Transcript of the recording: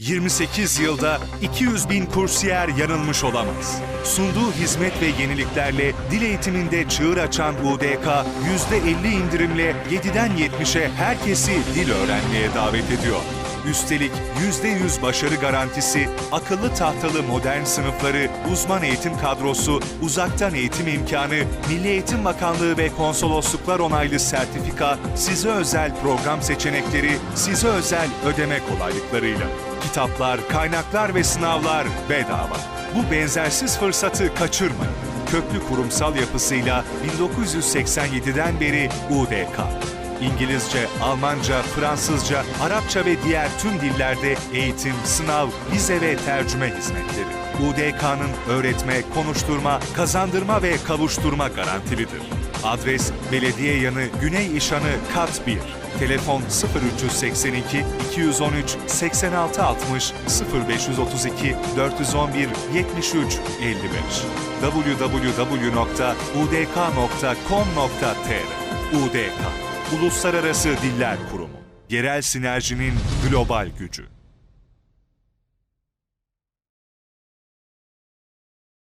28 yılda 200 bin kursiyer yanılmış olamaz. Sunduğu hizmet ve yeniliklerle dil eğitiminde çığır açan UDK, %50 indirimle 7'den 70'e herkesi dil öğrenmeye davet ediyor. Üstelik %100 başarı garantisi, akıllı tahtalı modern sınıfları, uzman eğitim kadrosu, uzaktan eğitim imkanı, Milli Eğitim Bakanlığı ve konsolosluklar onaylı sertifika, size özel program seçenekleri, size özel ödeme kolaylıklarıyla. Kitaplar, kaynaklar ve sınavlar bedava. Bu benzersiz fırsatı kaçırmayın. Köklü kurumsal yapısıyla 1987'den beri UDK. İngilizce, Almanca, Fransızca, Arapça ve diğer tüm dillerde eğitim, sınav, vize ve tercüme hizmetleri. UDK'nın öğretme, konuşturma, kazandırma ve kavuşturma garantilidir. Adres Belediye Yanı Güney İşanı Kat 1. Telefon 0382 213 8660 0532 411 73 55 www.udk.com.tr UDK Uluslararası Diller Kurumu Yerel sinerjinin global gücü